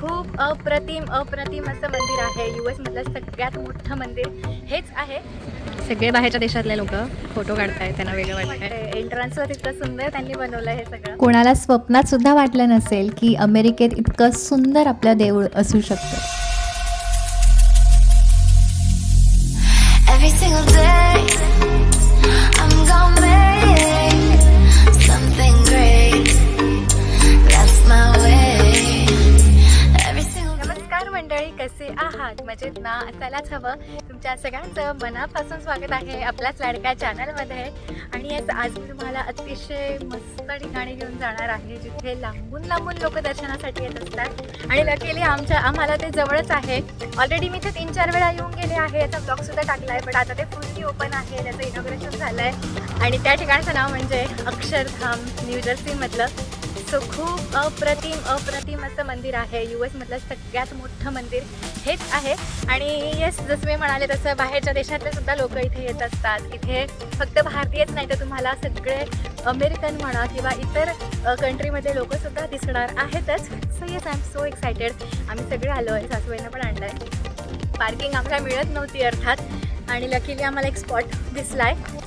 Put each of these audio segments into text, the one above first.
खूप अप्रतिम अप्रतिम असं मंदिर आहे. यू एस मधलं सगळ्यात मोठं मंदिर हेच आहे. सगळे बाहेरच्या देशातले लोक फोटो काढतायत त्यांना वेगळं वाटतंय. एंट्रन्सला तितकं सुंदर त्यांनी बनवलं हे सगळं. कोणाला स्वप्नात सुद्धा वाटलं नसेल की अमेरिकेत इतकं सुंदर आपलं देऊळ असू शकतं. ना असायलाच हवं तुमच्या सगळ्यांचं मनापासून स्वागत आहे आपल्याच लाडक्या चॅनलमध्ये. आणि आज आज मी तुम्हाला अतिशय मस्त ठिकाणी घेऊन जाणार आहे जिथे लांबून लांबून लोक दर्शनासाठी येत असतात. आणि लकीली आमच्या आम्हाला ते जवळच आहे. ऑलरेडी मी ते तीन चार वेळा येऊन गेले आहे. याचा ब्लॉगसुद्धा टाकला आहे पण आता ते फुल्ली ओपन आहे. त्याचं इनॉग्रेशन झालं आहे आणि त्या ठिकाणचं नाव म्हणजे अक्षरधाम न्यूजर्सीमधलं सो खूप अप्रतिम अप्रतिम असं मंदिर आहे. यू एसमधलं सगळ्यात मोठं मंदिर हेच आहे. आणि येस जसं मी म्हणाले तसं बाहेरच्या देशातले सुद्धा लोक इथे येत असतात. इथे फक्त भारतीयच नाही तर तुम्हाला सगळे अमेरिकन म्हणा किंवा इतर कंट्रीमध्ये लोकंसुद्धा दिसणार आहेतच. So yes I am so excited आम्ही सगळे आलो आहे. सासूबाईंना पण आणलं आहे पार्किंग आम्हाला मिळत नव्हती अर्थात. आणि लकीली आम्हाला एक स्पॉट दिसला आहे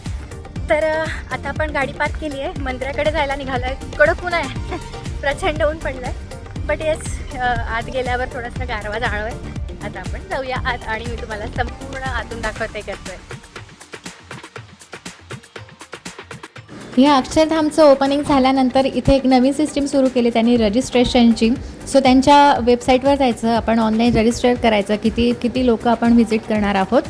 तर आता आपण गाडी पार्क केली आहे मंदिराकडे जायला निघालो आहे कडक ऊन आहे. प्रचंड ऊन पडलं आहे बट येस आत गेल्यावर थोडासा गारवा जाणव आहे आता आपण जाऊया आत आणि मी तुम्हाला संपूर्ण आतून दाखवते करतोय या अक्षरधामचं ओपनिंग झाल्यानंतर इथे एक नवीन सिस्टीम सुरू केली त्यांनी रजिस्ट्रेशनची सो त्यांच्या वेबसाईटवर जायचं आपण ऑनलाईन रजिस्टर करायचं किती किती लोक आपण व्हिजिट करणार आहोत.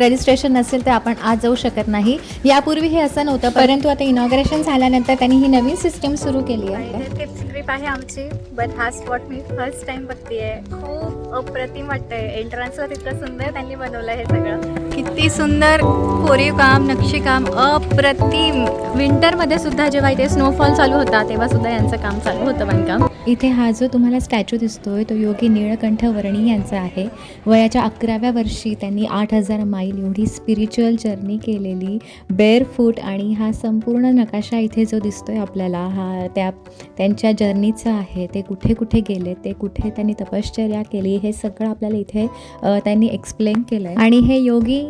रजिस्ट्रेशन नसेल तर आपण आज जाऊ शकत नाही. यापूर्वी हे असं नव्हतं परंतु आता इनॉग्रेशन झाल्यानंतर त्यांनी ही नवीन सिस्टीम सुरू केली आहे. ट्रिप आहे आमची बट हा स्पॉट मी फर्स्ट टाइम बघते खूप अप्रतिम वाटतंय एंट्रन्सवर इतकं सुंदर त्यांनी बनवलं हे सगळं. किती सुंदर कोरीव काम नक्षीकाम अप्रतिम. विंटरमध्ये सुद्धा जेव्हा इथे स्नोफॉल चालू होता तेव्हा सुद्धा यांचं काम चालू होतं बांधकाम. इथे हा जो तुम्हाला स्टॅच्यू दिसतोय तो योगी निळकंठ वर्णी यांचा आहे. वयाच्या अकराव्या वर्षी त्यांनी आठ हजार माईल एवढी स्पिरिच्युअल जर्नी केलेली बेअर फूट आणि हा संपूर्ण नकाशा इथे जो दिसतोय आपल्याला हा त्या त्यांच्या जर्नीचा आहे. ते कुठे कुठे गेले ते कुठे त्यांनी तपश्चर्या केली हे सगळं आपल्याला इथे त्यांनी एक्सप्लेन केलं आहे आणि हे योगी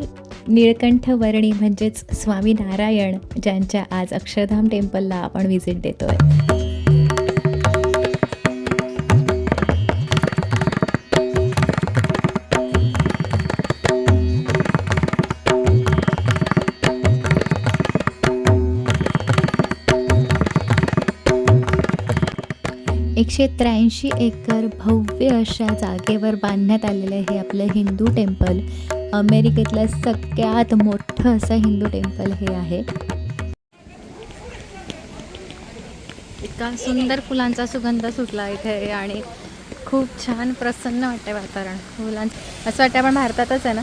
निळकंठ वर्णी म्हणजेच स्वामी नारायण ज्यांच्या आज अक्षरधाम टेम्पलला आपण व्हिजिट देतोय. एकशे त्र्याऐंशी एकर भव्य अशा जागेवर बांधण्यात आलेलं हे आपलं हिंदू टेम्पल. अमेरिकेतलं सगळ्यात मोठं असं हिंदू टेम्पल हे आहे. इतका सुंदर फुलांचा सुगंध सुटला इथे आणि खूप छान प्रसन्न वाटतंय वातावरण. फुलांचं असं वाटतं आपण भारतातच आहे ना?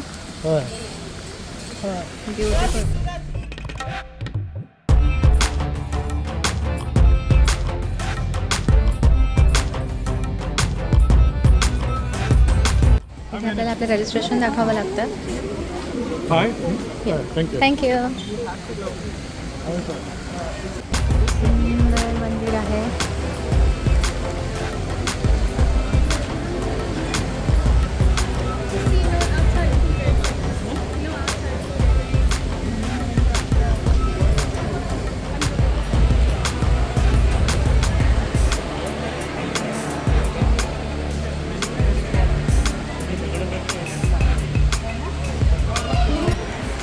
ब्युटिफुल इथे आपल्याला आपलं रजिस्ट्रेशन दाखवावं लागतं. थँक्यू मंदिर आहे.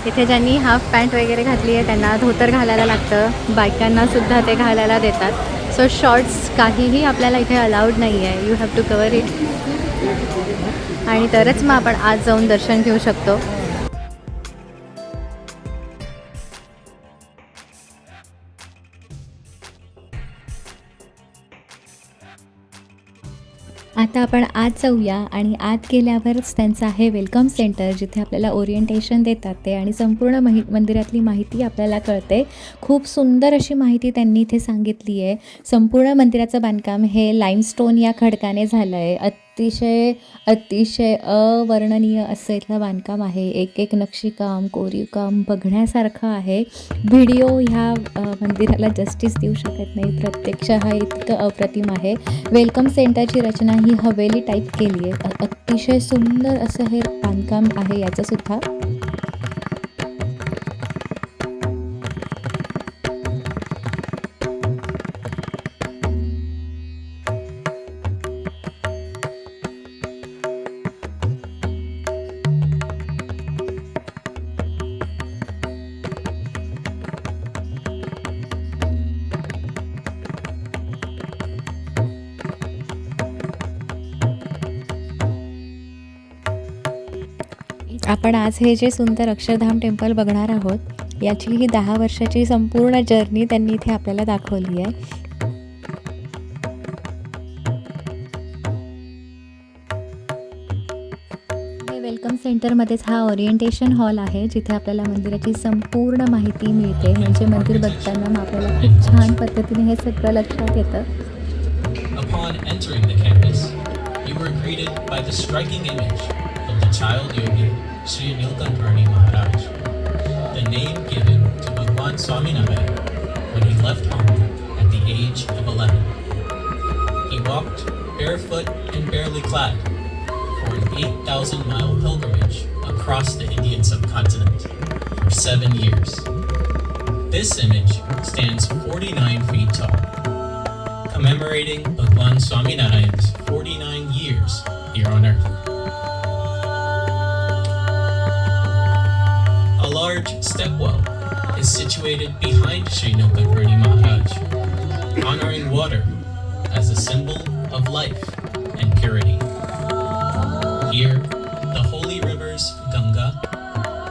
इथे ज्यांनी हाफ पॅन्ट वगैरे घातली आहे त्यांना धोतर घालायला लागतं. बायकांनासुद्धा ते घालायला देतात. सो शॉर्ट्स काहीही आपल्याला इथे अलाउड नाही आहे. You have to cover it आणि तरच मग आपण आज जाऊन दर्शन घेऊ शकतो. आता आपण आत जाऊया आणि आत गेल्यावरच त्यांचं आहे वेलकम सेंटर जिथे आपल्याला ओरिएंटेशन देतात ते आणि संपूर्ण महि मंदिरातली माहिती आपल्याला कळते. खूप सुंदर अशी माहिती त्यांनी इथे सांगितली आहे संपूर्ण मंदिराचं बांधकाम हे लाईमस्टोन या खडकाने झालं आहे अतिशय अतिशय अवर्णनीय असं इथलं बांधकाम आहे. एक एक नक्षीकाम कोरीवकाम बघण्यासारखं आहे. व्हिडिओ ह्या मंदिराला जस्टिस देऊ शकत नाही. प्रत्यक्ष हा इतकं अप्रतिम आहे. वेलकम सेंटरची रचना ही हवेली टाईप केली आहे अतिशय सुंदर असं हे बांधकाम आहे याचंसुद्धा आपण आज हे जे सुंदर अक्षरधाम टेम्पल बघणार आहोत याची ही दहा वर्षाची संपूर्ण जर्नी त्यांनी इथे आपल्याला दाखवली आहे. वेलकम सेंटरमध्येच हा ओरिएंटेशन हॉल आहे जिथे आपल्याला मंदिराची संपूर्ण माहिती मिळते. म्हणजे मंदिर बघताना मग आपल्याला खूप छान पद्धतीने हे सगळं लक्षात येतं. Upon entering the campus, you were greeted by the striking image of the child yogi. Sri Nilkanthani Maharaj, the name given to Bhagwan Swaminarayan when he left home at the age of 11. He walked barefoot and barely clad for an 8,000 mile pilgrimage across the Indian subcontinent for seven years. This image stands 49 feet tall commemorating Bhagwan Swaminarayan's situated behind Sri Nilkanthani Maharaj, honoring water as a symbol of life and purity. Here, the holy rivers Ganga,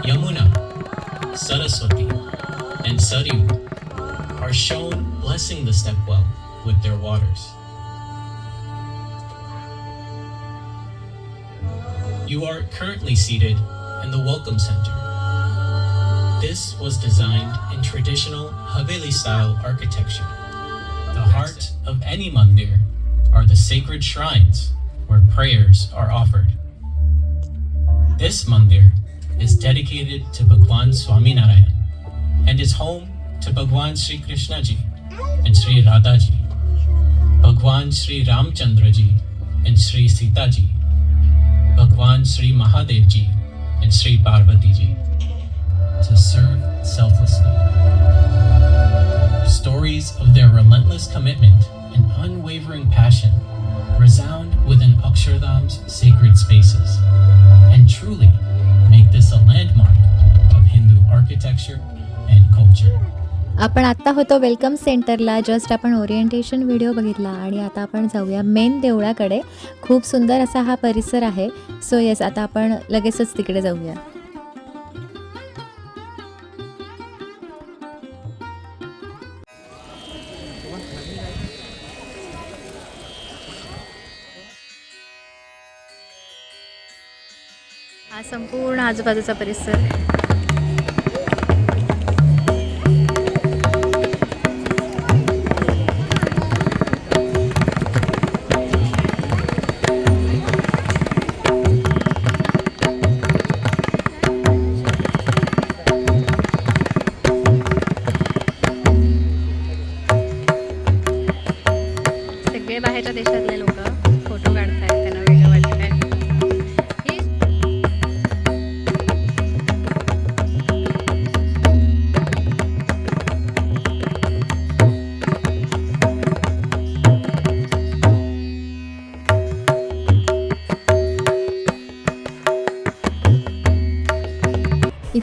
Yamuna, Saraswati, and Saryu are shown blessing the stepwell with their waters. You are currently seated in the Welcome Center. This was designed in traditional Haveli style architecture. The heart of any mandir are the sacred shrines where prayers are offered. This mandir is dedicated to Bhagwan Swaminarayan and is home to Bhagwan Sri Krishna ji and Sri Radha ji, Bhagwan Sri Ramchandra ji and Sri Sita ji, Bhagwan Sri Mahadev ji and Sri Parvati ji, to serve selflessly. Stories of their relentless commitment and unwavering passion resound within Akshardham's sacred spaces and truly make this a landmark of Hindu architecture and culture. आपण आत्ता होतो welcome सेंटरला just आपण orientation video बघितला आणि आता आपण जाऊया मेन देवळाकडे खूप सुंदर असा हा परिसर आहे सो येस आता आपण लगेचच तिकडे जाऊया हा संपूर्ण आजूबाजूचा परिसर.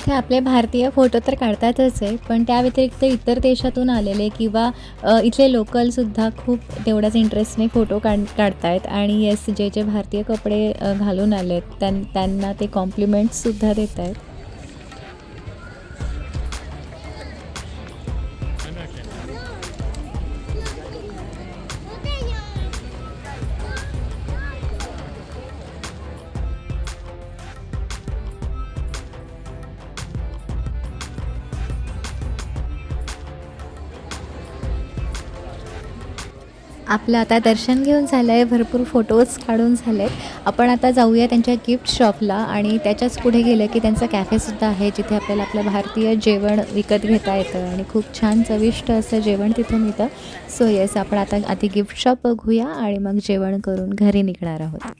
इथे आपले भारतीय फोटो तर काढतातच आहे पण त्या व्यतिरिक्त इतर देशातून आलेले किंवा इथले लोकलसुद्धा खूप तेवढ्याच इंटरेस्टने फोटो काढ काढतायत. आणि येस जे जे भारतीय कपडे घालून आले आहेत त्यां त्यांना ते कॉम्प्लिमेंट्ससुद्धा देत आहेत आपलं आता दर्शन घेऊन झालं आहे भरपूर फोटोज काढून झाले आहेत आपण आता जाऊया त्यांच्या गिफ्ट शॉपला आणि त्याच्याच पुढे गेलं की त्यांचं कॅफेसुद्धा आहे जिथे आपल्याला आपलं भारतीय जेवण विकत घेता येतं आणि खूप छान चविष्ट असं जेवण तिथे मिळतं. सो येस आपण आता आधी गिफ्ट शॉप बघूया आणि मग जेवण करून घरी निघणार आहोत.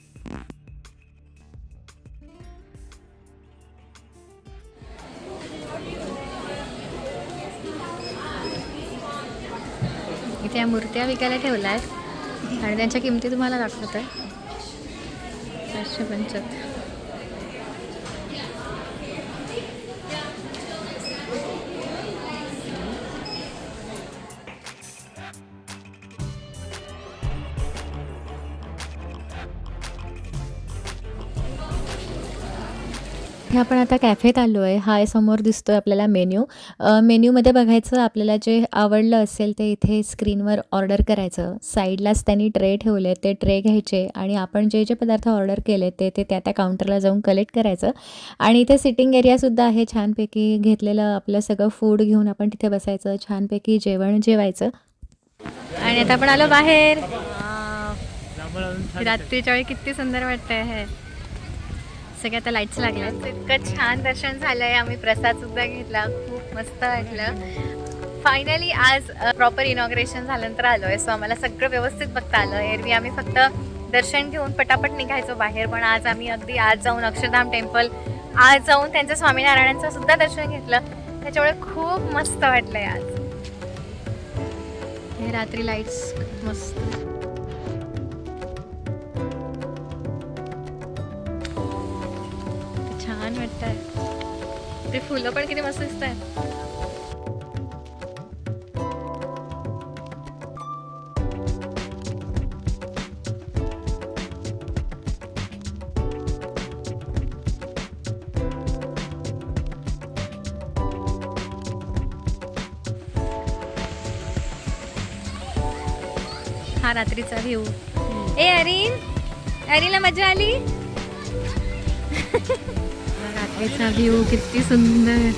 इथे या मूर्त्या विकायला ठेवल्या आहेत आणि त्यांच्या किमती तुम्हाला दाखवत. आहे पाचशे पंच्याहत्तर हे आपण आता कॅफेत आलो आहे हा समोर दिसतो आहे आपल्याला मेन्यू. मेन्यूमध्ये बघायचं आपल्याला जे आवडलं असेल ते इथे स्क्रीनवर ऑर्डर करायचं. साईडलाच त्यांनी ट्रे ठेवले ते ट्रे घ्यायचे आणि आपण जे जे पदार्थ ऑर्डर केले ते ते त्या त्या काउंटरला जाऊन कलेक्ट करायचं. आणि इथे सिटिंग एरियासुद्धा आहे. छानपैकी घेतलेलं आपलं सगळं फूड घेऊन आपण तिथे बसायचं. छानपैकी जेवण जेवायचं. आणि आता आपण आलो बाहेर. रात्रीच्या वेळी किती सुंदर वाटतंय हे. सगळे आता लाईट्स लागल्या. इतकं छान दर्शन झालंय. आम्ही प्रसाद सुद्धा घेतला. खूप मस्त वाटलं. फायनली आज प्रॉपर इनॉग्रेशन झाल्यानंतर आलो आहे सो आम्हाला सगळं व्यवस्थित बघता आलं. एरवी आम्ही फक्त दर्शन घेऊन पटापट निघायचो बाहेर. पण आज आम्ही अगदी आज जाऊन अक्षरधाम टेम्पल आज जाऊन त्यांचं स्वामीनारायणांचं सुद्धा दर्शन घेतलं. त्याच्यामुळे खूप मस्त वाटलंय आज. हे रात्री लाईट्स मस्त. छान ते फुलं पण किती मस्त दिसत आहेत हा रात्रीचा व्ह्यू ए अरिन अरिनला मजा आली? याचा व्ह्यू किती सुंदर.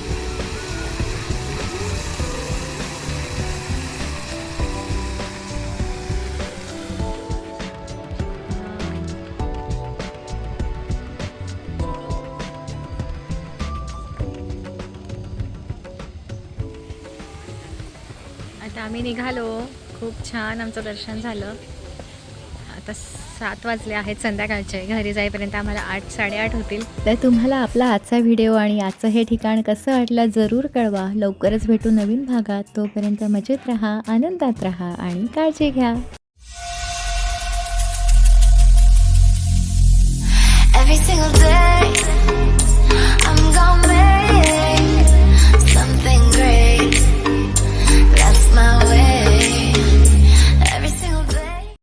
आता आम्ही निघालो. खूप छान आमचं दर्शन झालं. आता सात वाजले आहेत संध्याकाळचे. घरी जाईपर्यंत आम्हाला आठ साडेआठ होतील. तर तुम्हाला आपला आजचा व्हिडिओ आणि आजचं हे ठिकाण कसं वाटलं जरूर कळवा. लवकरच भेटू नवीन भागात. तोपर्यंत मजेत राहा आनंदात राहा आणि काळजी घ्या. Every single day